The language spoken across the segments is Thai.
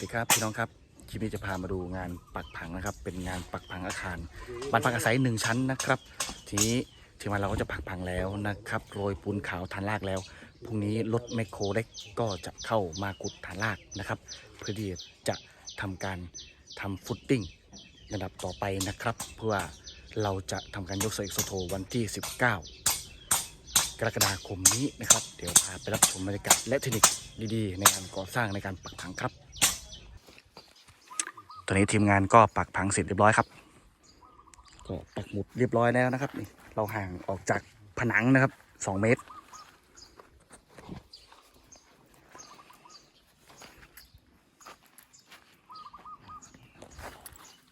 ดีครับพี่น้องครับคลิปนี้จะพามาดูงานปักผังนะครับ เป็นงานปักผังอาคารบ้านพักอาศัยหนึ่งชั้นนะครับ ทีนี้ทีมงานเราก็จะปักผังแล้วนะครับโรยปูนขาวฐานรากแล้วพรุ่งนี้รถแมคโครเล็กก็จะเข้ามาขุดฐานรากนะครับ เพื่อที่จะทำการทำฟุตติ้งระดับต่อไปนะครับ เพื่อเราจะทำการยกเสกโซโทวันที่ 19กรกฎาคมนี้นะครับ เดี๋ยวพาไปรับชมบรรยากาศและเทคนิคดีๆ ในการก่อสร้างในการปักผังครับ อนนี้ทีมงานก็ปักผังเสร็จเรียบร้อยครับ ก็ปักหมุดเรียบร้อยแล้วนะครับนี่เราห่างออกจากผนังนะครับสองเมตร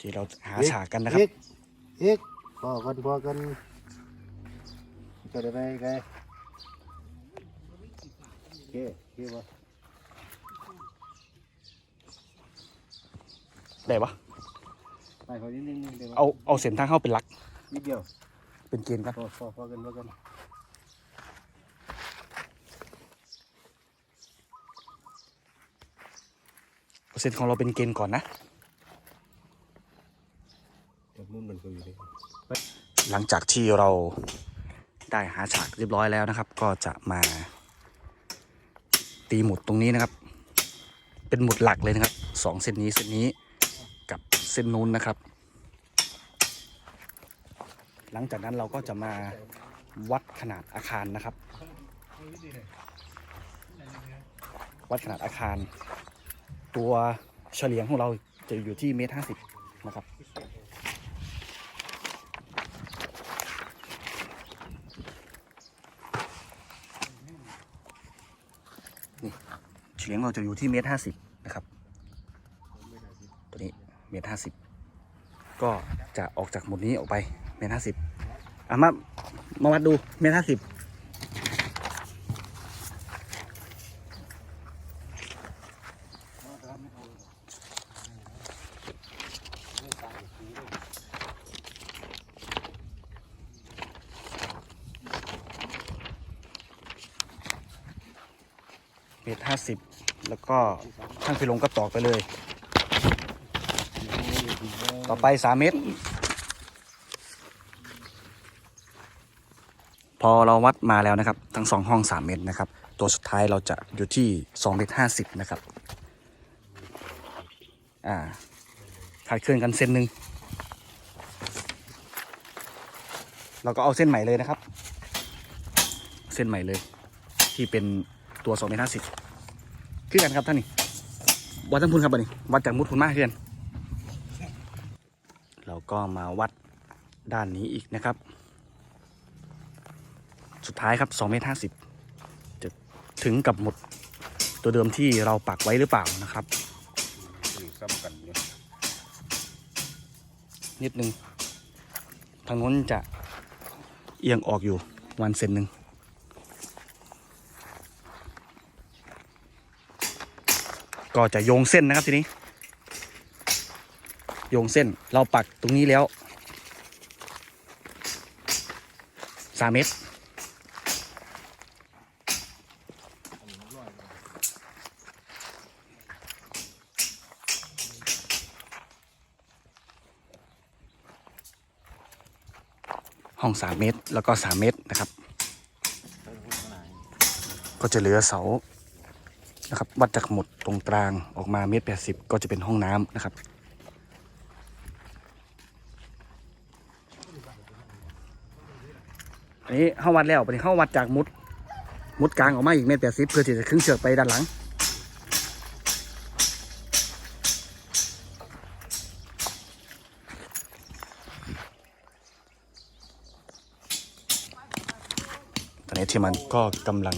ที่เราหาฉากกันนะครับอีกอีกพอกันพอกันจะได้ไปไงโอเคโอเคบ่ ได้ปะไปขอนิดนึงนิดเดียวเอาเอาเส้นทางเข้าเป็นหลัก นิดเดียวเป็นเกณฑ์ครับพอพอพอกันพอกันเอาเส้นของเราเป็นเกณฑ์ก่อนนะจากมุมมันก็อยู่นี่หลังจากที่เราได้หาฉากเรียบร้อยแล้วนะครับ ก็จะมา ตีหมุดตรงนี้นะครับ เป็นหมุดหลักเลยนะครับสองเส้นนี้เส้นนี้กับ เส้นนู้นนะครับ หลังจากนั้นเราก็จะมาวัดขนาดอาคารนะครับ วัดขนาดอาคาร ตัวเฉลียงของเราจะอยู่ที่เมตรห้าสิบนะครับเฉียงเราจะอยู่ที่เมตรห้าสิบนะครับ ตัวนี้เมตร ห้าสิบก็จะออกจากหมุดนี้ออกไปเมตรห้าสิบอะมามาวัดดูเมตรห้าสิบเมตรห้าสิบแล้วก็ช่างพิลงก็ตอกไปเลย ต่อไปสามเมตร พอเราวัดมาแล้วนะครับ ทั้งสองห้องสามเมตรนะครับ ตัวสุดท้ายเราจะอยู่ที่สองเมตรห้าสิบนะครับ อ่าขาดเคลื่อนกันเส้นหนึ่งเราก็เอาเส้นใหม่เลยนะครับ เส้นใหม่เลย ที่เป็นตัวสองเมตรห้าสิบคือกันครับท่านนี่วัดทั้งพุนครับอันนี้วัดจากมุดพุนมากเพื่อน ก็มาวัดด้านนี้อีกนะครับ สุดท้ายครับ2เมตร50จะถึงกับหมดตัวเดิมที่เราปักไว้หรือเปล่านะครับซ้ำกันนิดนึงทางน้นจะเอียงออกอยู่วันเซนหนึ่งก็จะโยงเส้นนะครับทีนี้ โยงเส้นเราปักตรงนี้แล้วสามเมตรห้องสามเมตรแล้วก็สามเมตรนะครับ ก็จะเหลือเสานะครับ วัดจากหมุดตรงกลางออกมาเมตรแปดสิบก็จะเป็นห้องน้ำนะครับ อันนี้เข้าวัดแล้วอันนี้เข้าวัดจากมุด มุดกลางออกมาอีกเมตรแปดสิบเพื่อที่จะขึ้นเชือกไปด้านหลัง ตอนนี้ที่มันก็กำลัง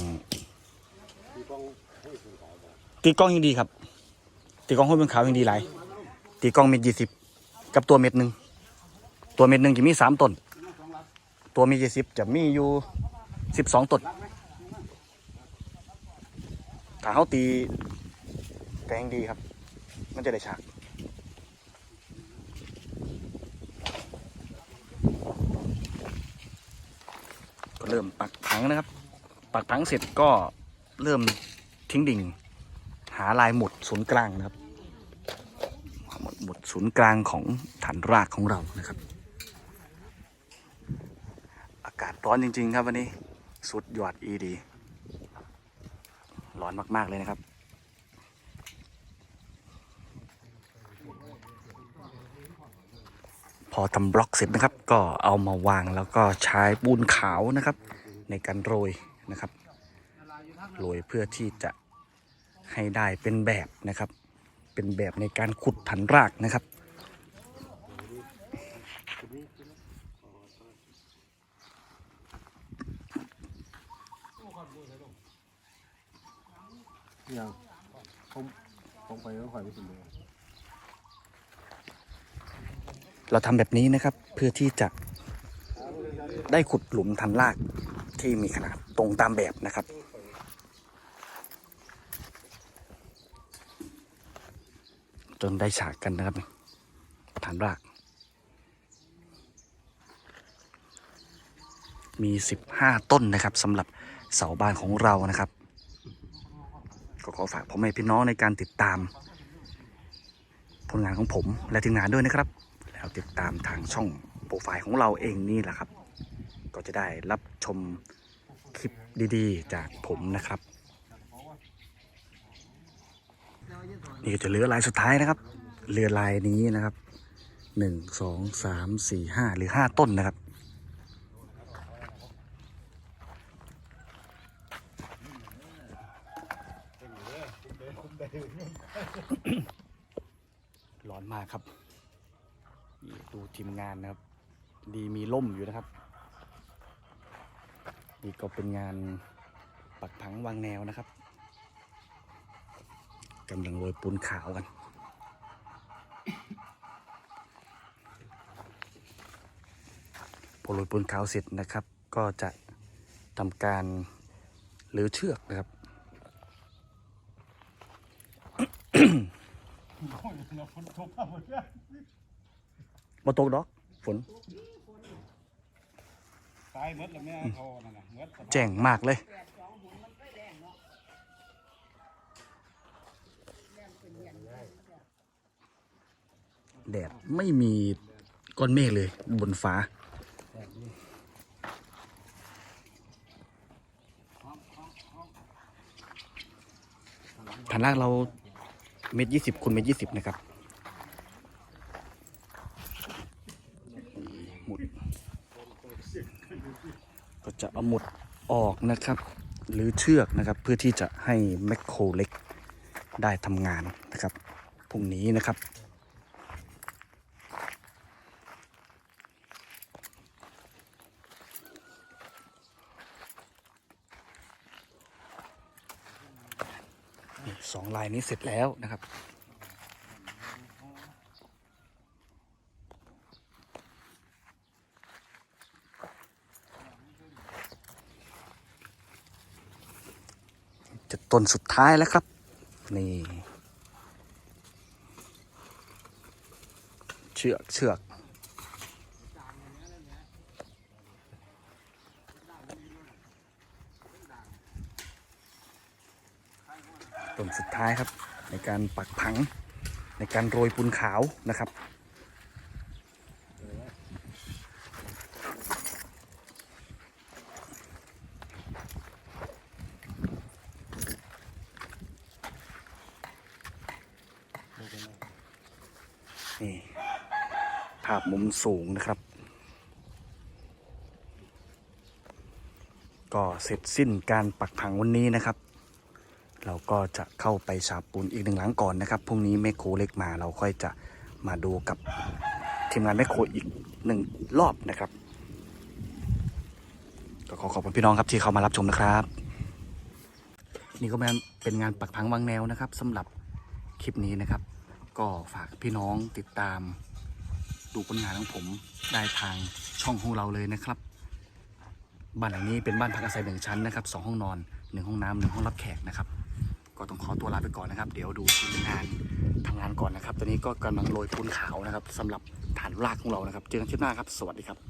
ตีกล้องยังดีครับ ตีกล้องห้อยบนขาวยังดีหลายตีกล้องเม็ดยี่สิบกับตัวเม็ดหนึ่งตัวเม็ดหนึ่งจะมีสามต้น ตัวมียี่สิบจะมีอยู่สิบสองต้นถ้าเขาตีแกงดีครับ มันจะได้ฉากก็เริ่มปักผังนะครับ ปักผังเสร็จก็เริ่มทิ้งดิ่ง หาลายหมุดศูนย์กลางนะครับหมุดศูนย์กลางของฐานรากของเรานะครับากาศร้อนจริง ๆ ครับวันนี้ สุดยอดอีดี ร้อนมาก ๆ เลยนะครับ พอทำบล็อกเสร็จนะครับ ก็เอามาวางแล้วก็ใช้ปูนขาวนะครับ ในการโรยนะครับ โรยเพื่อที่จะให้ได้เป็นแบบนะครับ เป็นแบบในการขุดฐานรากนะครับ ยังผมผมไปก็ขอยไม่ถึงเลยเราทำแบบนี้นะครับ เพื่อที่จะได้ขุดหลุมฐานรากที่มีขนาดตรงตามแบบนะครับ จนได้ฉากกันนะครับฐานราก มี 15 ต้นนะครับสำหรับเสาบ้านของเรานะครับ ก็ขอฝากพ่อแม่พี่น้องในการติดตาม ผลงานของผมและทีมงานด้วยนะครับ แล้วติดตามทางช่องโปรไฟล์ของเราเองนี่แหละครับ ก็จะได้รับชมคลิปดีๆ จากผมนะครับ นี่ก็จะเหลือลายสุดท้ายนะครับ เรือลายนี้นะครับหนึ่งสองสามสี่ห้าหรือห้าต้นนะครับ ร้อ นมากครับดูทีมงานนะครับ ดีมีล่มอยู่นะครับ นี่ก็เป็นงานปักผังวางแนวนะครับกำลังโรยปูนขาวกันพอโรยปูนขาวเสร็จนะครับ ก็จะทำการหรือเชือกนะครับ มาตกดอก ฝน ตายหมดแล้วแม่เขานั่นน่ะหมดแจ้งมากเลย แดดไม่มีก้อนเมฆเลย บนฟ้า ฐานล่างเรา เมตรยี่สิบคูณเมตรยี่สิบนะครับหมุด ก็จะเอาหมุดออกนะครับ หรือเชือกนะครับเพื่อที่จะให้แมคโครเล็กได้ทำงานนะครับพรุ่งนี้นะครับ สองลายนี้เสร็จแล้วนะครับ จะต้นสุดท้ายแล้วครับ นี่ เชือกเชือก ต้นสุดท้ายครับ ในการปักผังในการโรยปูนขาวนะครับนี่ภาพมุมสูงนะครับ ก็เสร็จสิ้นการปักผังวันนี้นะครับ เราก็จะเข้าไปฉาบปูนอีกหนึ่งหลังก่อนนะครับพรุ่งนี้แมคโครเล็กมาเราค่อยจะมาดูกับทีมงานแมคโครอีกหนึ่งรอบนะครับก็ขอขอบคุณพี่น้องครับที่เข้ามารับชมนะครับ นี่ก็เป็นเป็นงานปักผังวางแนวนะครับสำหรับคลิปนี้นะครับ ก็ฝากพี่น้องติดตาม ดูผลงานของผมได้ทางช่องของเราเลยนะครับบ้านหลังนี้เป็นบ้านพักอาศัยหนึ่งชั้นนะครับสองห้องนอนหนึ่งห้องน้ำหนึ่งห้องรับแขกนะครับ ก็ต้องขอตัวลาไปก่อนนะครับ เดี๋ยวดูทีมงานทำงานก่อนนะครับ ตอนนี้ก็กำลังโรยปูนขาวนะครับสำหรับฐานรากของเรานะครับ เจอกันคลิปหน้าครับ สวัสดีครับ